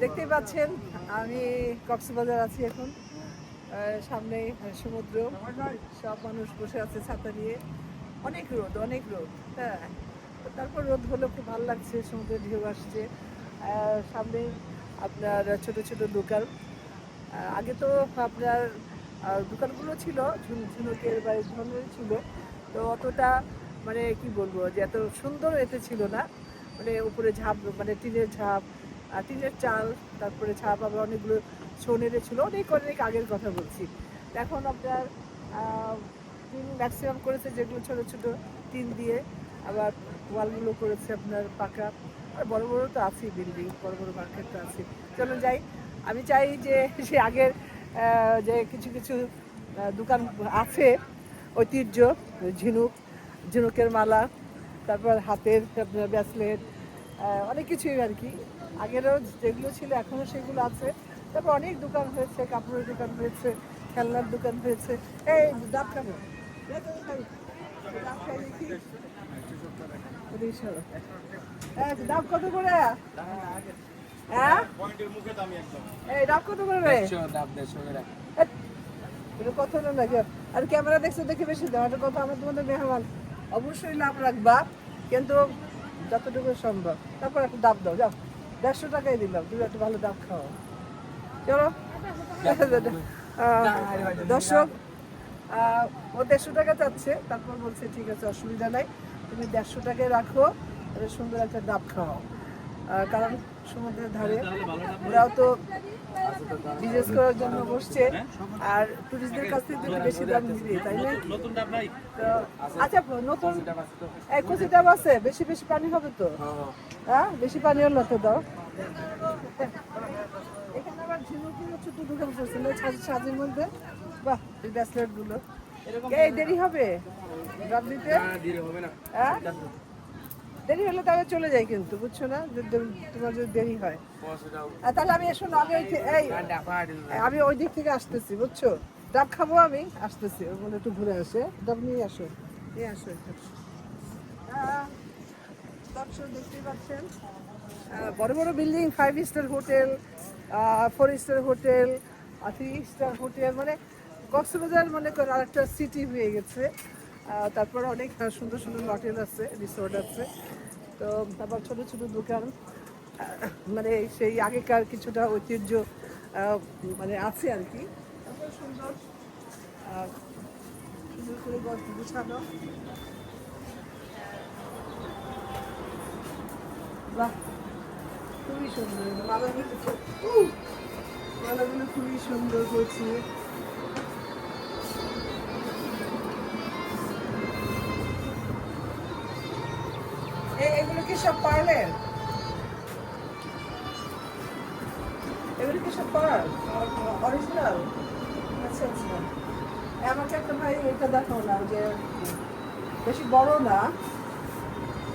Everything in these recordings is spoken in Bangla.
দেখতেই পাচ্ছেন আমি কক্সবাজার আছি এখন আহ, সামনেই সমুদ্র সব মানুষ বসে আছে ছাতা নিয়ে। অনেক রোদ অনেক রোদ হ্যাঁ। তারপর রোদ হলো খুব ভালো লাগছে সমুদ্রের ঢেউ আসছে। সামনে আপনার ছোট ছোট দোকান। আগে তো আপনার দোকানগুলো ছিল ঝুন- ঝুনুকের বা ধরনের ছিল। তো অতটা মানে কি বলব যে এত সুন্দর এতে ছিল না। মানে উপরে ঝাপ মানে টিনের ঝাপ টিনের চাল, তারপরে ছাপ আবার অনেকগুলো সোনেরে ছিল। অনেক অনেক আগের কথা বলছি। এখন আপনার টিন ম্যাক্সিমাম করেছে যেগুলো ছোটো ছোটো টিন দিয়ে। আবার ওয়ালগুলো করেছে আপনার পাকা। আর বড় বড় তো আছেই বিল্ডিং বড় বড় মার্কেট তো আছে চলো যাই। আমি চাই যে, সে আগের যে কিছু কিছু দোকান আছে, ঐতিহ্য, ঝিনুক, ঝিনুকের মালা, তারপর হাতের ব্যাসলেট অনেক কিছুই আর কি। আগেরও যেগুলো ছিল এখনও সেগুলো আছে। তারপর অনেক দোকান হয়েছে কাপড়ের দোকান হয়েছে খেলনার দোকান হয়েছে। এই ডাব খাব। ডাব এই, ডাব কত করে? হ্যাঁ? এই ডাব কত করে রে? হেৎ, এটা না নাকি? আর ক্যামেরা দেখছ দেখে বেশি দাও এটা কথা আমার তোমাদের মেহমান। অবশ্যই লাভ রাখবা। কিন্তু যতটুকু সম্ভব। তারপর একটা ডাব দাও, যাও। দেড়শো টাকাই দিলাম, তুমি একটা ভালো ডাব খাও। চলো। দর্শক ও দেড়শো টাকা চাচ্ছে, তারপর বলছে, ঠিক আছে, অসুবিধা নাই। তুমি দেড়শো টাকায় রাখো সুন্দর একটা ডাব খাও। কারণ সমুদ্রের ধারে ওরাও তো বিজনেস করার জন্য বসছে। আর টুরিস্টদের কাছ থেকে যদি বেশি দাম দিবি তাই না? আচ্ছা নতুন এই কচি আছে বেশি বেশি পানি হবে তো? হ্যাঁ বেশি পানি হলো তো দাও। এখানে আবার ঝিনুকের ছোট দোকান করছে সাজ সাজের মধ্যে। বাহ এই ব্যাসলেটগুলো। এই দেরি হবে? ডাব দিতে? হ্যাঁ? দেরি হলে তবে চলে যাই কিন্তু, বুঝছ না? তোমার যদি দেরি হয়। তাহলে আমি এসো আমি ওই এই, আমি ওই দিক থেকে আসতেছি, বুঝছ? ডাব খাব আমি, আসতেছি মধ্যে একটু ঘুরে আসে। ডাব নিয়ে আসো নিয়ে আসো বড় বড় building five star hotel four star hotel three star hotel মানে কক্সবাজার মনে করো আরেকটা সিটি হয়ে গেছে। তারপরে অনেক সুন্দর সুন্দর হোটেল আছে রিসোর্ট আছে। তো তারপর ছোটো ছোটো দোকান মানে সেই আগেকার কিছুটা ঐতিহ্য মানে আছে আর কি। সুন্দর সুন্দর করে বাহ, খুবই সুন্দর! মালাগুলো খুবই সুন্দর করছে। সব পার্লের এগুলো কি সব পার্ল অরিজিনাল আচ্ছা আচ্ছা। আমাকে একটা ভাই এটা দেখাও না, যে বেশি বড় না।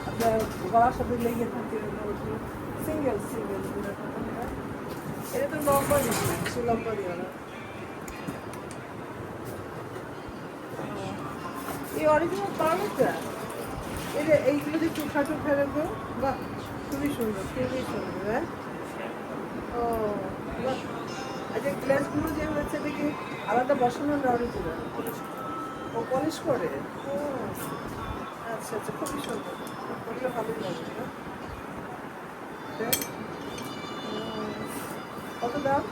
আপনার গলার সাথে লেগে থাকে সিঙ্গেল সিঙ্গেল এটা তো লম্বা দিচ্ছি বেশি লম্বা দিও না। এই অরিজিনাল পারমিটটা যে এইগুলো যে চোখা চোখা রাখব বাহ, খুবই সুন্দর খুবই সুন্দর হ্যাঁ? ও যে গ্লাসগুলো যে হয়েছে দেখি, আলাদা বসানো না অরিজিনাল ও পলিশ করে? ও আচ্ছা আচ্ছা খুবই সুন্দর। করলে ভালোই লাগবে না কত দাম?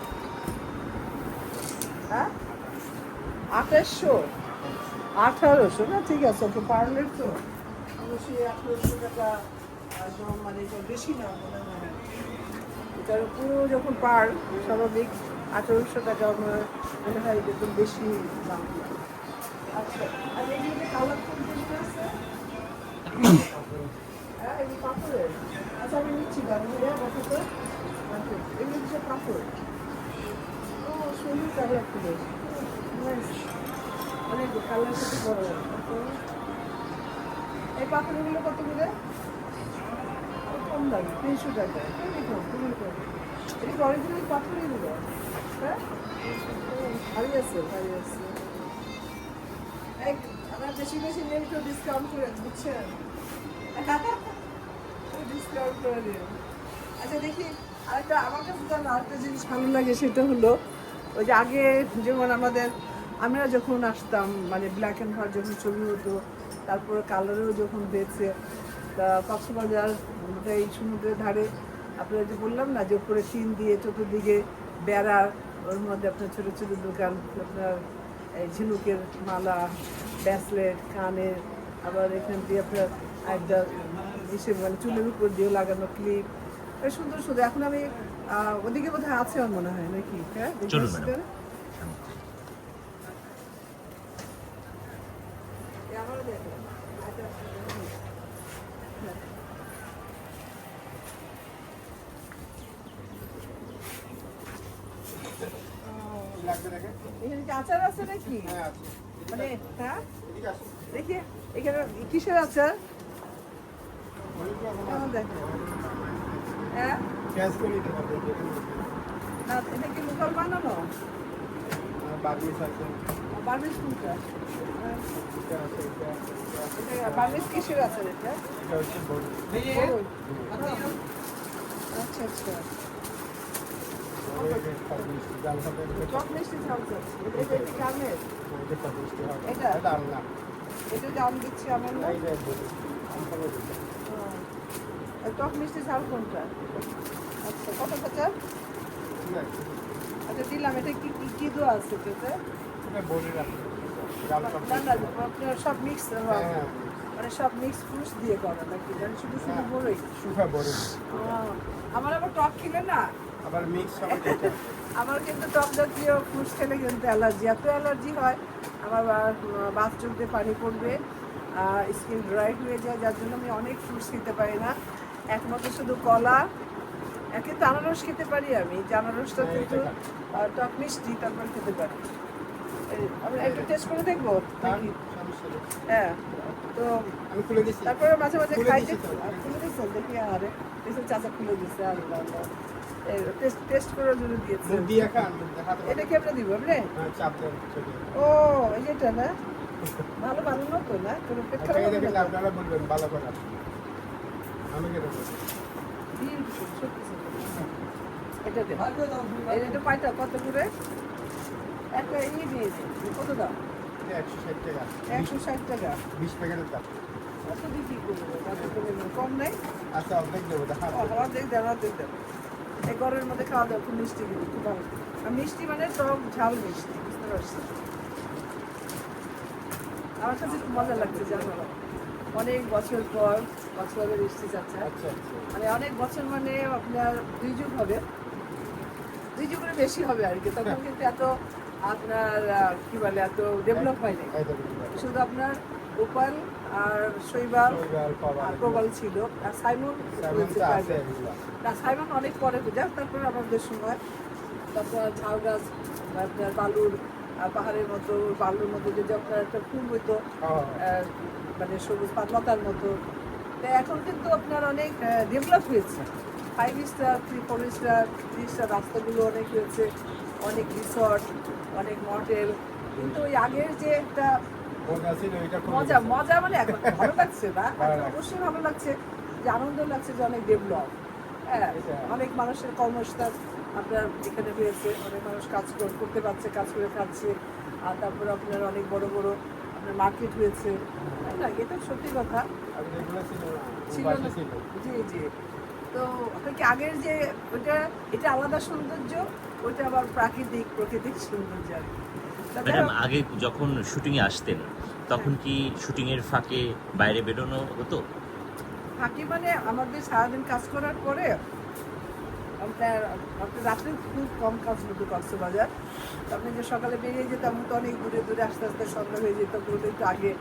হ্যাঁ? আঠাশশো? আঠারোশো, না, ঠিক আছে, ওকে পার্লের তো। অবশ্যই আঠারোশো টাকা মানে বেশি না, মনে হয় এটার পুরো যখন পার, স্বাভাবিক, আঠারোশো টাকা আমার মনে হয় একদম বেশি দাম। আচ্ছা আর এগুলোতে কালার কোন আছে? হ্যাঁ এগুলো কাপড়ের আচ্ছা আমি নিচ্ছি দাম বসে তো। এগুলো হচ্ছে কাপড় ও, সুন্দর কালার নাইস অনেক কালার সাথে বড় এই পাথরগুলো কত করে? কম দামি? তিনশো টাকা। এটা অরিজিনাল পাথরই দিল হ্যাঁ? ভারী আছে ভারী আছে। এই, আমার বেশি বেশি নেই তো ডিসকাউন্ট করে বুঝছেন? ডিসকাউন্ট করে দিন আচ্ছা দেখি আরেকটা আমার কাছে তো আরেকটা জিনিস ভালো লাগে সেটা হলো ওই যে আগে যেমন আমাদের আমরা যখন আসতাম মানে ব্ল্যাক অ্যান্ড হোয়াইট যখন ছবি হতো তারপরে কালারেও যখন দেখছে তা কক্সবাজার এই সমুদ্রের ধারে। আপনারা যে বললাম না যে উপরে টিন দিয়ে চতুর্দিকে বেড়া ওর মধ্যে আপনার ছোটো ছোটো দোকান আপনার এই ঝিনুকের মালা ব্যাসলেট কানের আবার এখান দিয়ে আপনার একটা ইসে মানে চুলের উপর দিয়ে লাগানো ক্লিপ। সুন্দর সুন্দর। এখন আমি ওদিকে বোধহয় আছে আমার মনে হয় নাকি? হ্যাঁ দেখি চলুন, আসতে ম্যাডাম। পারে? এই আমারও দেখো। আচ্ছা, হ্যাঁ। এখানে কি আচার আছে নাকি মানে হ্যাঁ দেখি এখানে কিসের দেখো? হ্যাঁ? না এটা কি লোকাল বানানো? বার্মিস কোনটা বার্মিস কিসের আচার এটা আচ্ছা আচ্ছা। টক মিষ্টি তো। এটা কি আমের? এটা? এটা দাম দিচ্ছি আমার আর টক মিষ্টি ঝাল কোনটা? আচ্ছা কত টাকা? আচ্ছা দিলাম এটা কি কি কি দেওয়া আছে এটাতে? সব মিক্স মানে সব মিক্স ফ্রুটস দিয়ে করা নাকি? মানে শুধু শুধু বড়ই। আমার আবার টক খেলে না? আবার মিক্স হবে আমার কিন্তু টক জাতীয় ফ্রুটস খেলে কিন্তু অ্যালার্জি। এত অ্যালার্জি হয় আমার বাথ চোখতে পানি পড়বে স্কিন ড্রাই হয়ে যায় যার জন্য আমি অনেক ফ্রুটস খেতে পারি না। একমাত্র শুধু কলা কিন্তু আনারস খেতে পারি আমি যে আনারসটা হ্যাঁ, কিন্তু টক মিষ্টি তারপর খেতে পারি। আমি একটু টেস্ট করে দেখব হ্যাঁ তো খুলে দিচ্ছি তারপরে মাঝে মাঝে খুলে খাই খুলে দিচ্ছেন দেখি আরে দেখুন চাচা খুলে দিচ্ছে আল্লাহ আল্লাহ। টেস্ট টেস্ট করার জন্য দিয়েছে। মুখ দিয়ে খান এটা কি আমরা দিব আপনি হ্যাঁ চাপ দেন ও এই যেটা না? ভালো ভালো না তো না? কোনো পেট খারাপ হবে না আপনারা বলবেন ভালো করে আমি কেন সত্যি। এটা দে এটা পাইটা কত করে? একটা ই দিয়েছে কত দাম? একশো ষাট টাকা। একশো ষাট টাকা। বিশ প্যাকেটের দাম। কত বিক্রি করব? কম নেই? আচ্ছা অর্ধেক দেবো দেখা দেন দেখ দেন। এই গরমের মধ্যে খাওয়া দাওয়া খুব মিষ্টি কিন্তু খুব ভালো। আর মিষ্টি মানে টক ঝাল মিষ্টি বুঝতে পারছি আমার কাছে খুব মজা লাগছে জানো। অনেক বছর পর কক্সবাজার এসেছি যাচ্ছে। আচ্ছা মানে অনেক বছর মানে আপনার দুই যুগ হবে। দুই যুগের বেশি হবে আর কি তখন কিন্তু এত আপনার কি বলে এত ডেভেলপ হয়নি শুধু আপনার গোপাল আর শৈবাল প্রবাল ছিল। আর সাইমন না সাইমন অনেক পরে যাক তারপরে আমাদের সময়। তারপর ঝাউ গাছ আপনার বালুর পাহাড়ের মতো বালুর মধ্যে যদি আপনার একটা ফুল হইতো মানে সবুজ পাতলতার মতো। তো এখন কিন্তু আপনার অনেক ডেভেলপ হয়েছে। Five star three four star three star রাস্তাগুলো অনেক হয়েছে। অনেক রিসর্ট অনেক মডেল কিন্তু ওই আগের যে একটা মজা মজা? মানে এখন ভালো লাগছে না? এখন অবশ্যই ভালো লাগছে যে আনন্দ লাগছে যে অনেক ডেভেলপ হ্যাঁ অনেক মানুষের কর্মস্থান আপনার এখানে হয়েছে অনেক মানুষ কাজ করতে পারছে কাজ করে খাচ্ছে আর তারপরে আপনার অনেক বড় বড় আপনার মার্কেট হয়েছে। তাই না এটা সত্যি কথা। ছিল। জি জি। তো আপনার কি আগের যে ওটা এটা আলাদা সৌন্দর্য? ওটা আবার প্রাকৃতিক প্রাকৃতিক সৌন্দর্য আর কি। ম্যাডাম আগে যখন শুটিংয়ে আসতেন তখন কি শুটিংয়ের ফাঁকে বাইরে বেরোনো হতো? ফাঁকে মানে আমাদের সারাদিন কাজ করার পরে আপনার রাত্রে খুব কম কাজ হতো কক্সবাজার। তো আপনি যে সকালে বেরিয়ে যেতাম তো অনেক দূরে দূরে আস্তে আস্তে সন্ধ্যা হয়ে যেত বলে একটু আগে।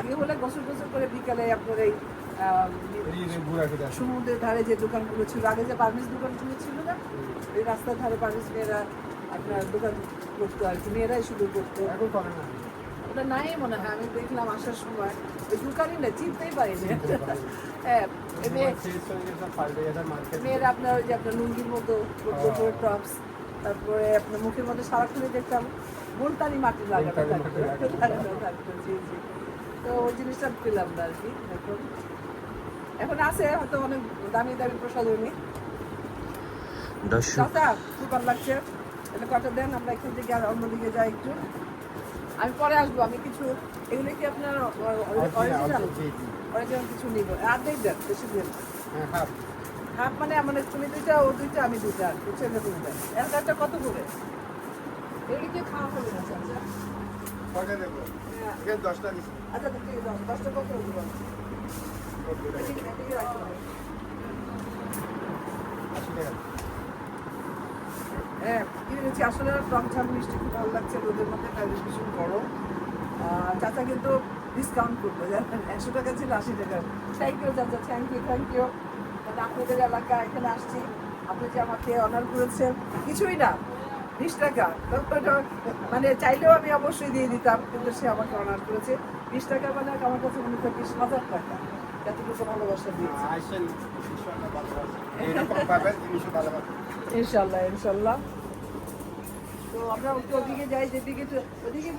আগে হলে গোসল গোসল করে বিকালে আপনার এই সমুদ্রের ধারে যে দোকানগুলো ছিল আগে যে পারমিস দোকানগুলো ছিল না এই রাস্তার ধারে পারমিস মেয়েরা আপনার দোকান করতো আর কি মেয়েরাই শুধু করতো। এখন করে না। ওটা নাই মনে হয় আমি দেখলাম আসার সময়। ওই দোকানই না চিনতেই পারিনি। হ্যাঁ মেয়েরা আপনার ওই যে আপনার লুঙ্গির মতো করতো। টপস তারপরে আপনার মুখের মধ্যে সারাক্ষণে দেখতাম মুলতানি মাটি লাগানো থাকতো। জি জি। তো ওই জিনিসটা পেলাম না আর কি এখন। এখন আছে হয়তো অনেক দামি দামি প্রসাধনী। দর্শক চাচা খুব ভালো লাগছে? এটা কটা দেন? আমরা এখান থেকে আর অন্যদিকে যাই একটু। আমি পরে আসব আমি কিছু এগুলো কি আপনার অরিজিনাল অরিজিনাল কিছু নিব। আর দেখবেন বেশি দিন। হ্যাঁ হাফ। হাফ মানে মানে তুমি দুইটা ও দুইটা আমি দুইটা ছেলে দুইটা। এর কত করে? এগুলি কি খাওয়া হবে না দেবো? হ্যাঁ। দশটা আচ্ছা ঠিক আছে দশটা কত রাখতে হবে। আশি টাকা। হ্যাঁ হয়েছে আসলে টক ঝাল মিষ্টি খুব ভালো লাগছে, রোদের মধ্যে তাই ভীষণ গরম। চাচা কিন্তু ডিসকাউন্ট করবে জানেন, একশো টাকা ছিল আশি টাকা। থ্যাংক ইউ চাচা থ্যাংক ইউ থ্যাংক ইউ মানে আপনাদের এলাকা এখানে আসছি, আপনি যে আমাকে অনার করেছেন, কিছুই না, বিশ টাকা। মানে চাইলেও আমি অবশ্যই দিয়ে দিতাম, কিন্তু সে আমাকে অনার করেছে। বিশ টাকা মানে আমার কাছে মনে হয় বিশ হাজার টাকা এতটুকু ভালোবাসা দিয়েছে। ইনশাল্লাহ ইনশাল্লাহ। তো আমরা ওদিকে যাই যেদিকে ওদিকে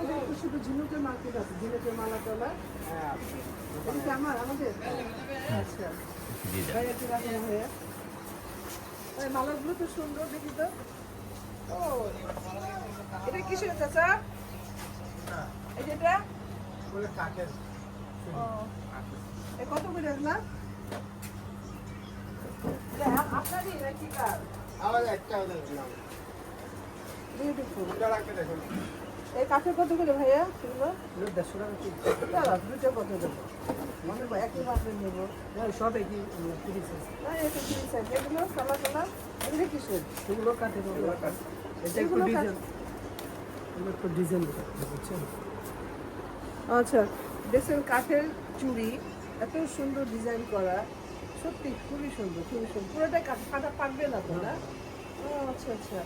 শুধু ঝিনুকের মার্কেট আছে ঝিনুকের মালা তোলা হ্যাঁ আমার আমাদের? আচ্ছা। ভাইয়া মালাগুলো তো সুন্দর দেখি তো। ও এটা কিসের চাচা? এই যেটা কত করে না আপনারই নাকি কার? বিউটিফুল এই কাঠের কত করে ভাইয়া সেগুলো দেড়শো টাকা কি দুটো কত দেবো? মনে হয় একই নেব। সব একই তিরিশ সাইজ। এগুলো এগুলো কিসের সেগুলো কাঠের এটা একটু ডিজাইন। এগুলো একটু ডিজাইন বুঝছেন? আচ্ছা দেখছেন কাঠের চুড়ি এত সুন্দর ডিজাইন করা। সত্যি খুবই সুন্দর খুবই সুন্দর। পুরোটাই কাঠ কাটা পারবে না তো না? ও আচ্ছা আচ্ছা।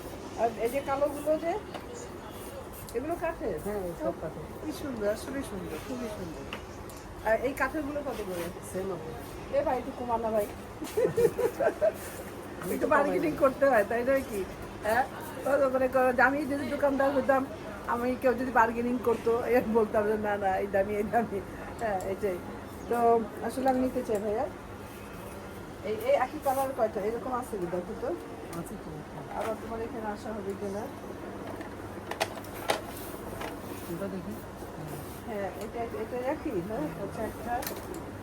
আর এই যে কালোগুলো যে এগুলো কাঠের হ্যাঁ সব কাঠের কি সুন্দর আসলে সুন্দর খুবই সুন্দর। আর এই কাঠেরগুলো কত করে? সেম এ ভাই একটু কমানা ভাই। একটু বার্গেনিং করতে হয় তাই নয় কি? হ্যাঁ? মানে করো আমি যদি দোকানদার হতাম আমি কেউ যদি বার্গেনিং করতো এ বলতাম যে না না এই দামি এই দামি। হ্যাঁ এটাই। তো আসলে আমি নিতে চাই ভাইয়া। এই এই একই কালার কয়টা? এরকম আছে কি? দেখো তো। আছে তো। আবার তোমার এখানে আসা হবে কিনা কোনটা দেখি। হ্যাঁ এটা এটা রাখি হ্যাঁ আচ্ছা একটা।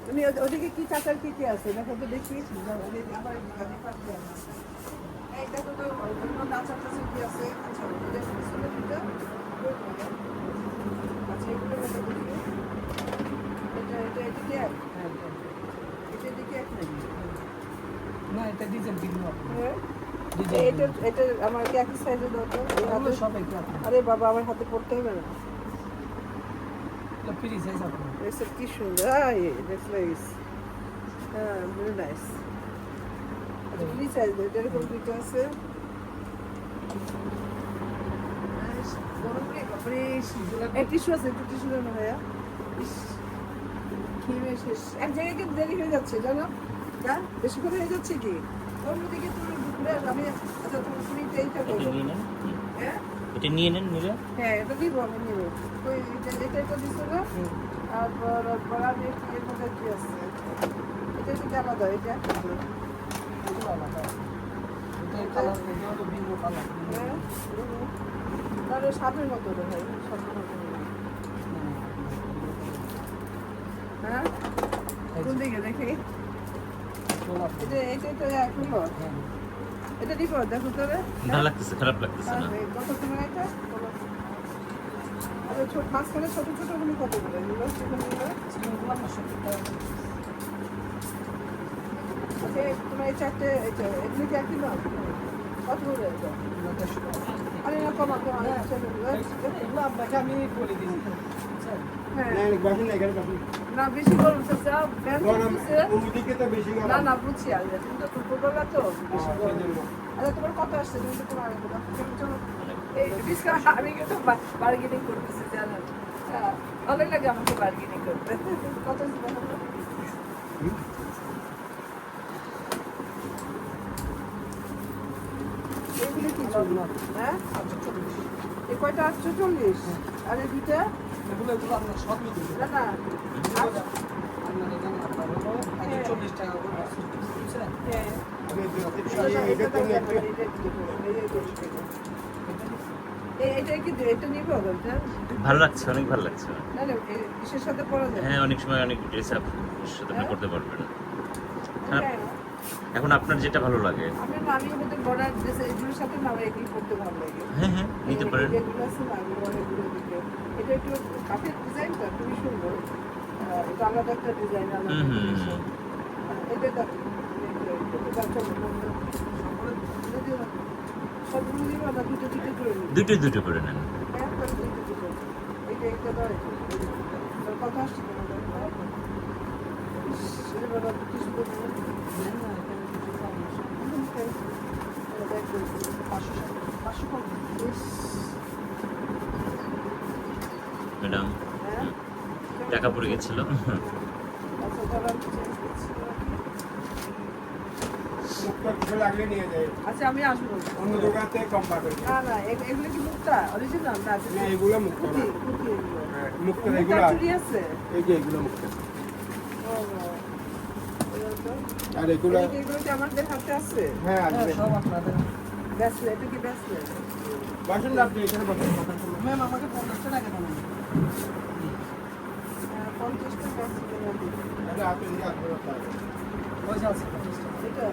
তুমি ওদিকে কি চাচার কি কি আছে? দেখো তো দেখি। আবার এই দেখো তো নাচার টাচার কি আছে? আচ্ছা আচ্ছা এগুলো এটা এটা এটা কি এক হ্যাঁ এটা দিকে এক নাকি না এটা ডিজাইন ভিন্ন হ্যাঁ? এটা এটা আমার কি একই সাইজে দাও তো এই হাতে? সব একই আরে বাবা আমার হাতে পড়তে হবে না। এটা ফ্রি সাইজ আপনার It's কি সুন্দর। yeah, that's nice. Ah, very nice. আচ্ছা, ফ্রি সাইজ এটা এরকম দুটো আছে। টিস্যু আছে একটু টিস্যু দেন ভাইয়া। ইস, খেয়ে শেষ এক জায়গায় কিন্তু দেরি হয়ে যাচ্ছে জানো? না? বেশি করে হয়ে যাচ্ছে কি? অন্যদিকে তুমি ঘুরে আমি আচ্ছা তুমি তুমি এইটা করো নিয়ে হ্যাঁ? এটা নিয়ে নেন নিলে? হ্যাঁ এটা দিব আমি নিব। ওই এটা এটা এটা দিছো না? তারপর বড়া কি এর মধ্যে কি আছে? এটা কি আলাদা? এটা? আলাদা। এটা কালার ভিন্ন কালার। হ্যাঁ তাহলে সাপের মতো রে ভাই সাপের মতো। হ্যাঁ? কোন দিকে দেখি? এটা দিব দেখো তো ভালো লাগতেছে খারাপ লাগতেছে না। কত সময় এটা? বলো। আরে ছোট মাঝখানে ছোট ছোটগুলো কত নিল? নিল? আচ্ছা তোমার এই চারটে এটা এগুলি কি একই দাম কত এটা? আরে না কমা কমা এগুলো আপনাকে আমি বলে দিই হ্যাঁ। বাসি না এখানে বাসি না বেশি গরম চলতেছে ওদিকে তো বেশি না না বুঝছি আর তো দুপুরবেলা তো বেশি গরম। গরম আচ্ছা তোমার কত আসছে? তুমি তো তোমার এই ডিসকাউন্ট আমি কিন্তু বার্গেনিং করতেছি জানেন হ্যাঁ ভালোই লাগে আমাকে বার্গেনিং করতে। কত কি হ্যাঁ? এই কয়টা? আটশো চল্লিশ। আর এই দুইটা? এগুলো এগুলো আপনার সব না না। হ্যাঁ ভালো লাগছে অনেক ভালো লাগছে। হ্যাঁ অনেক সময় অনেক ড্রেস আপ সাথে আপনি করতে পারবেন। হ্যাঁ। এখন আপনার যেটা ভালো লাগে। হ্যাঁ হ্যাঁ নিতে পারেন। এটা একটু কাঠের ডিজাইনটা খুবই সুন্দর। এটা আলাদা একটা ডিজাইন হুম, হুম, এটা দুটো দুটো করে নেন। হ্যাঁ, দেখো, হ্যাঁ? পড়ে গেছিল। আচ্ছা, আমি আচ্ছা আসব। অন্য দোকান থেকে কম পাবে। না এগুলো কি মুক্তা? অরিজিনাল না না এগুলো মুক্ত কুটি না কুটি এগুলো। হ্যাঁ, মুক্ত মুক্তা এগুলো আছে। এই যে এগুলো মুক্ত। ও, ও। এগুলো তো- আর এগুলো এগুলো কি আমাদের হাতে আছে? হ্যাঁ আসবে সব আপনাদের। ব্যাসলেট এটা কি ব্যাসলেট বাসন আপনি এখানে বসেন কথা শুনুন ম্যাম আমাকে এটা পঞ্চাশটা এটা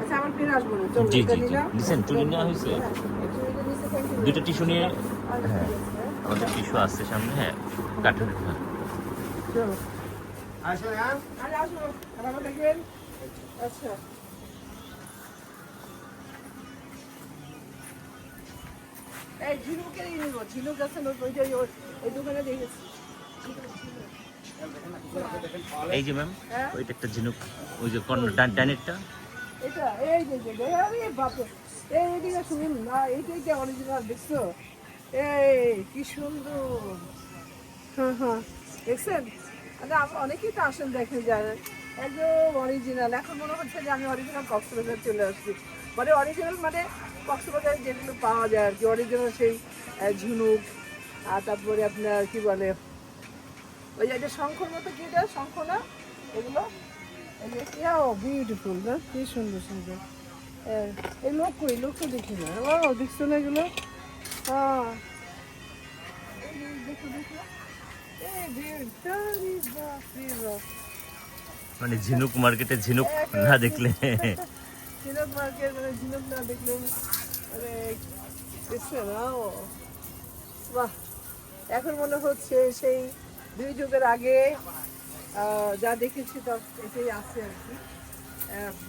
আচ্ছা আমার ফিরে আসব না। চলো জি, জি, নিছেন? চুড়ি নেওয়া হয়েছে? হ্যাঁ, দুটো টিস্যু নিয়ে? হ্যাঁ। ঠিক আছে, হ্যাঁ। আমাদের টিস্যু আসছে সামনে হ্যাঁ। কাঠের হ্যাঁ আসো হ্যাঁ আসো। আচ্ছা। এই ঝিনুকে নিব। ঝিনুক আছে না ওই যে ওই- ওই দোকানে দেখেছি এই যে ম্যাম হ্যাঁ? ওইটা একটা ঝিনুক ওই যে কর্নার ডানেরটা। এটা এই যে যে যে, আরে বাপরে। এই এদিকে শুনুন না এইটাই কি অরিজিনাল দেখছ? এই কি সুন্দর। হ্যাঁ হ্যাঁ দেখছেন? মানে অনেকেই তো আসেন দেখে জানেন একদম অরিজিনাল এখন মনে হচ্ছে যে আমি অরিজিনাল কক্সবাজার চলে আসছি। মানে অরিজিনাল মানে কক্সবাজারে যেগুলো পাওয়া যায় আর কি অরিজিনাল সেই ঝিনুক আর তারপরে আপনার কি বলে ওই যে শঙ্খর মতো কি এটা? শঙ্খ না? এগুলো? বিউটিফুল না? কি সুন্দর সুন্দর। এই লোক কই লোক তো দেখি না? ও দেখছ না এগুলো? হ্যাঁ দেখো দেখো মানে ঝিনুক মার্কেটে ঝিনুক না দেখলে ঝিনুক মার্কেট মানে ঝিনুক না দেখলে মানে দেখছ না ও। বাহ, এখন মনে হচ্ছে সেই দুই যুগের আগে যা দেখেছি তা এটাই আছে আর কি।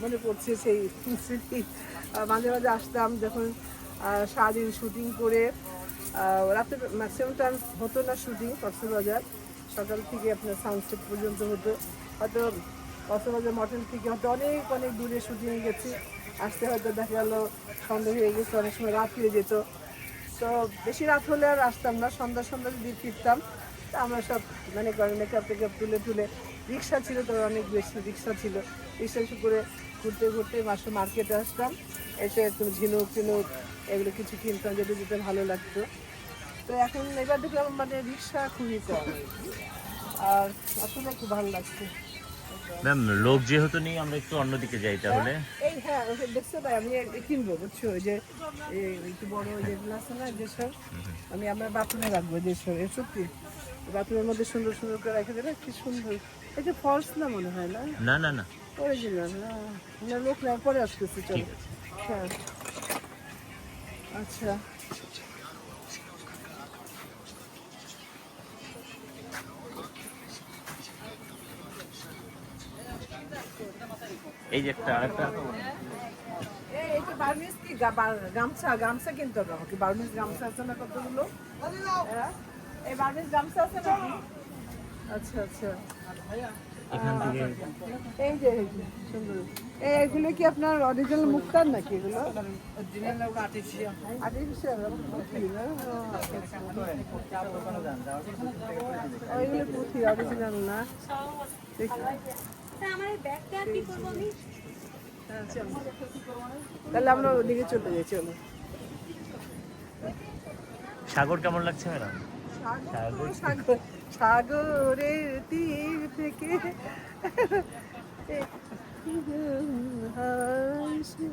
মনে পড়ছে সেই স্মৃতি। মাঝে মাঝে আসতাম যখন সারাদিন শুটিং করে রাতে ম্যাক্সিমাম টাইম হতো না শুটিং কক্সবাজার সকাল থেকে আপনার সানসেট পর্যন্ত হতো। হয়তো কক্সবাজার মটন থেকে হয়তো অনেক অনেক দূরে শুটিংয়ে গেছি। আসতে হয়তো দেখা গেলো সন্ধ্যা হয়ে গেছে, অনেক সময় রাত হয়ে যেত। তো বেশি রাত হলে আর আসতাম না, সন্ধ্যা সন্ধ্যা যদি ফিরতাম, তা আমরা সব মানে মেকআপ টেকআপ তুলে তুলে রিক্সা ছিল তো অনেক বেশি রিক্সা ছিল। রিক্সা করে ঘুরতে ঘুরতে মাসে মার্কেটে আসতাম, এসে একটু ঝিনুক টিনুক এগুলো কিছু কিনতাম যেটা যেতে ভালো লাগতো। তো এখন এবার দেখলাম মানে রিক্সা খুবই কম। আর আসলে খুব ভালো লাগছে। ম্যাম লোক যেহেতু নেই আমরা একটু অন্যদিকে যাই তাহলে। এই হ্যাঁ দেখছ তাই আমি কিনবো বুঝছ? ওই যে একটু বড় ওই যেগুলো আছে না যেসব আমি আমার বাথরুমে রাখব যেসব এ সত্যি। বাথরুমের মধ্যে সুন্দর সুন্দর করে রেখে দেবে কি সুন্দর। এই যে ফলস না মনে হয় না? না না না। অরিজিনাল না। না লোক না পরে আসতেছি চলো। হ্যাঁ। আচ্ছা। এই যে একটা আরেকটা। গামছা গামছা কিনতে হবে আমাকে। গামছা আছে না কতগুলো? হ্যাঁ? এই বার্মিজ গামছা আছে নাকি? আচ্ছা আচ্ছা। এই যে সুন্দর। এগুলো কি আপনার অরিজিনাল মুক্তার নাকি এগুলো? অরিজিনাল ওগুলো আর্টিফিশিয়াল আর্টিফিশিয়াল না আচ্ছা, আচ্ছা। পুঁথি অরিজিনাল না? দেখি। হ্যাঁ। তাহলে আমরা ওদিকে চলে যাই চলো সাগর কেমন লাগছে ম্যাডাম সাগর সাগর। সাগর সাগরের তীর থেকে হাসি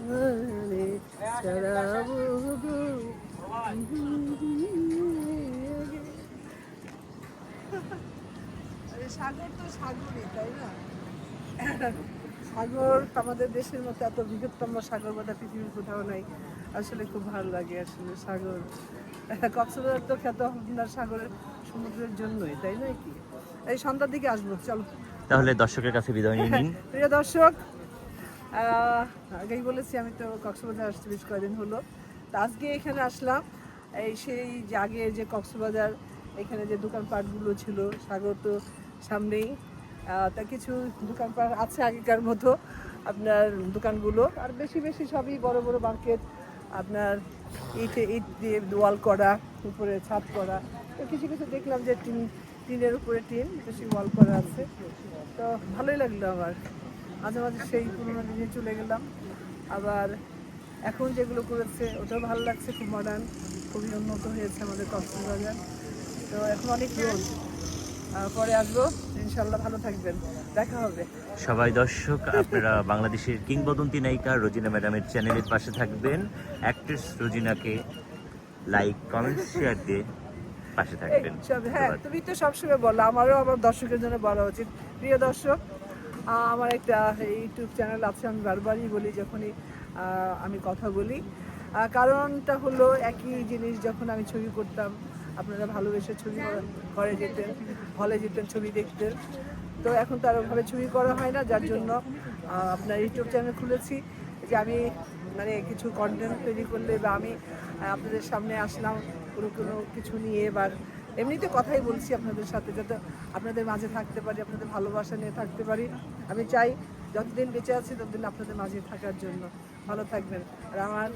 মানে সাগর তো সাগরই তাই না? সাগর আমাদের দেশের মতো এত বৃহত্তম সাগর বোধহয় পৃথিবীর কোথাও নাই। আসলে খুব ভালো লাগে আসলে সাগর। কক্সবাজার তো খ্যাত আপনার সাগরের সমুদ্রের জন্যই তাই নয় কি? এই সন্ধ্যার দিকে আসব চলো। তাহলে দর্শকের কাছে বিদায় নিয়ে নিন প্রিয় দর্শক আগেই বলেছি আমি তো কক্সবাজার আসছি বেশ কয়েকদিন হলো। তো আজকে এখানে আসলাম এই সেই যে আগে যে কক্সবাজার এখানে যে দোকানপাটগুলো ছিল সাগর তো সামনেই। তা কিছু দোকানপাট আছে আগেকার মতো আপনার দোকানগুলো। আর বেশি বেশি সবই বড় বড় মার্কেট আপনার ইটে, ইট দিয়ে ওয়াল করা, উপরে ছাদ করা। তো কিছু কিছু দেখলাম যে টিন, টিনের উপরে টিন, বেশি ওয়াল করা আছে। তো ভালোই লাগল আমার। মাঝে মাঝে সেই পুরোনো দিনে চলে গেলাম। আবার এখন যেগুলো করেছে, ওটাও ভালো লাগছে, খুব মডার্ন খুবই উন্নত হয়েছে আমাদের কক্সবাজার। তো এখন অনেক রোদ পরে আসব। ইনশাল্লাহ ভালো থাকবেন। দেখা হবে। সবাই দর্শক আপনারা বাংলাদেশের কিংবদন্তি নায়িকা রোজিনা ম্যাডামের চ্যানেলের পাশে থাকবেন। অ্যাক্ট্রেস রোজিনাকে লাইক কমেন্ট শেয়ার দিয়ে পাশে থাকবেন। হ্যাঁ তুমি তো সবসময় বলো আমারও আমার দর্শকের জন্য বলা উচিত। প্রিয় দর্শক আমার একটা ইউটিউব চ্যানেল আছে আমি বারবারই বলি যখনই আমি কথা বলি। কারণটা হলো একই জিনিস যখন আমি ছবি করতাম। আপনারা ভালোবেসে ছবি করে যেতেন হলে যেতেন ছবি দেখতেন। তো এখন তো আর ওভাবে ছবি করা হয় না, যার জন্য আপনার ইউটিউব চ্যানেল খুলেছি। যে আমি মানে কিছু কন্টেন্ট তৈরি করলে বা আমি আপনাদের সামনে আসলাম, কোনো কোনো কিছু নিয়ে বা এমনিতে কথাই বলছি আপনাদের সাথে, যাতে আপনাদের মাঝে থাকতে পারি, আপনাদের ভালোবাসা নিয়ে থাকতে পারি। আমি চাই, যতদিন বেঁচে আছি, ততদিন আপনাদের মাঝে থাকার জন্য। ভালো থাকবেন, আর আমার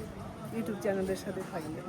ইউটিউব চ্যানেলের সাথে থাকবেন।